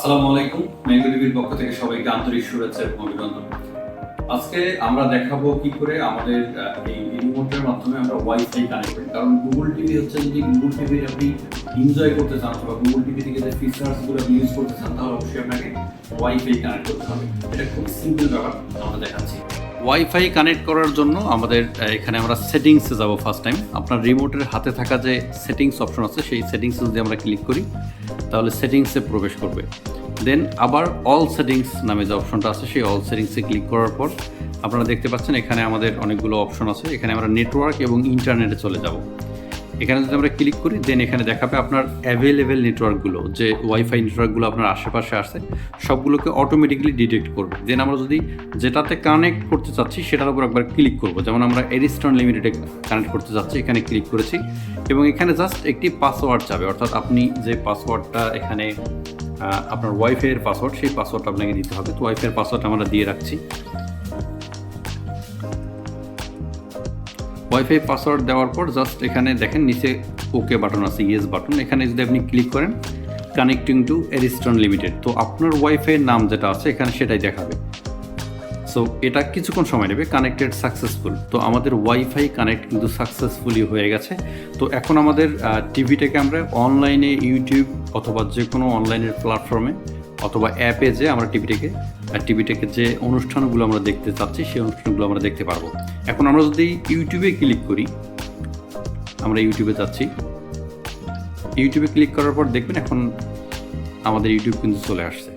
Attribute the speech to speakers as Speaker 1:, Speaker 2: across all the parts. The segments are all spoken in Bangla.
Speaker 1: আসসালামু আলাইকুম। ম্যাঙ্গো টিভির পক্ষ থেকে সবাইকে আন্তরিক শুভেচ্ছা এবং অভিনন্দন। আজকে আমরা দেখাবো কি করে আমাদের এই রিমোটের মাধ্যমে আমরা ওয়াইফাই কানেক্ট করি। কারণ গুগল টিভি হচ্ছে যদি গুগল টিভি আপনি এনজয় করতে চান অথবা গুগল টিভি থেকে যে ফিচার্সগুলো আপনি ইউজ করতে চান, তাহলে অবশ্যই আপনাকে ওয়াইফাই কানেক্ট করতে হবে। এটা খুব সিম্পল ব্যাপার, আমরা দেখাচ্ছি। ওয়াইফাই কানেক্ট করার জন্য আমাদের এখানে আমরা সেটিংসে যাব ফার্স্ট টাইম আপনার রিমোটের হাতে থাকা যে সেটিংস অপশন আছে, সেই সেটিংসে যদি আমরা ক্লিক করি, তাহলে সেটিংসে প্রবেশ করবে। দেন আবার অল সেটিংস নামে যে অপশনটা আছে, সেই অল সেটিংসে ক্লিক করার পর আপনারা দেখতে পাচ্ছেন এখানে আমাদের অনেকগুলো অপশন আছে। এখানে আমরা নেটওয়ার্ক এবং ইন্টারনেটে চলে যাব। এখানে যদি আমরা ক্লিক করি দেন এখানে দেখাবে আপনার অ্যাভেলেবেল নেটওয়ার্কগুলো যে ওয়াইফাই নেটওয়ার্কগুলো আপনার আশেপাশে আসে সবগুলোকে অটোমেটিক্যালি ডিটেক্ট করবে। দেন আমরা যদি যেটাতে কানেক্ট করতে চাচ্ছি, সেটার উপর একবার ক্লিক করব। যেমন আমরা এরিস্টন লিমিটেডে কানেক্ট করতে চাচ্ছি, এখানে ক্লিক করেছি। এবং এখানে জাস্ট একটি পাসওয়ার্ড চাবে অর্থাৎ আপনি যে পাসওয়ার্ডটা এখানে আপনার ওয়াইফাইয়ের পাসওয়ার্ড সেই পাসওয়ার্ডটা আপনাকে দিতে হবে। তো ওয়াইফাইয়ের পাসওয়ার্ড আমরা দিয়ে রাখছি। ওয়াইফাই পাসওয়ার্ড দেওয়ার পর জাস্ট এখানে দেখেন নিচে ওকে বাটন আছে ইয়েস বাটন এখানে যদি আপনি ক্লিক করেন কানেক্টিং টু এরিস্টন লিমিটেড তো আপনার ওয়াইফাইয়ের নাম যেটা আছে, এখানে সেটাই দেখাবে। সো এটা কিছুক্ষণ সময় নেবে কানেক্টেড সাকসেসফুল তো আমাদের ওয়াইফাই কানেক্ট কিন্তু সাকসেসফুলি হয়ে গেছে। তো এখন আমাদের টিভিটাকে আমরা অনলাইনে ইউটিউব অথবা যে কোনো অনলাইনের প্ল্যাটফর্মে অথবা অ্যাপে যে আমরা টিভিটাকে টিভিটাকে যে অনুষ্ঠানগুলো আমরা দেখতে চাচ্ছি, সেই অনুষ্ঠানগুলো আমরা দেখতে পারব। এখন আমরা যদি ইউটিউবে ক্লিক করি, আমরা ইউটিউবে যাচ্ছি। ইউটিউবে ক্লিক করার পর দেখবেন এখন আমাদের ইউটিউব কিন্তু চলে আসছে।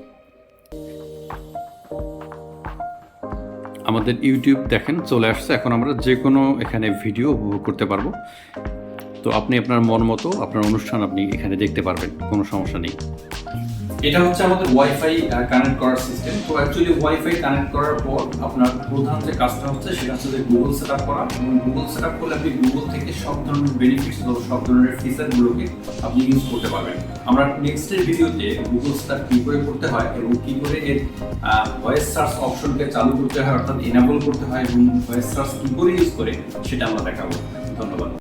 Speaker 1: আমাদের ইউটিউব দেখেন চলে আসছে। এখন আমরা যে কোনো এখানে ভিডিও উপভোগ করতে পারব। তো আপনি আপনার মন মতো, আপনার অনুষ্ঠান আপনি এখানে দেখতে পারবেন, কোনো সমস্যা নেই। এটা হচ্ছে আমাদের ওয়াইফাই কানেক্ট করার সিস্টেম তো অ্যাকচুয়ালি ওয়াইফাই কানেক্ট করার পর আপনার প্রধান যে কাজটা হচ্ছে সেটা হচ্ছে যে গুগল সেট আপ করা। এবং গুগল সেট আপ করলে আপনি গুগল থেকে সব ধরনের বেনিফিটস বা সব ধরনের ফিচারগুলোকে আপনি ইউজ করতে পারবেন। আমরা নেক্সটের ভিডিওতে গুগল সেট আপ কী করে করতে হয় এবং কী করে এর ভয়েস সার্চ অপশনকে চালু করতে হয়, অর্থাৎ এনাবল করতে হয় এবং ভয়েস সার্চ কী করে ইউজ করে, সেটা আমরা দেখাবো। ধন্যবাদ।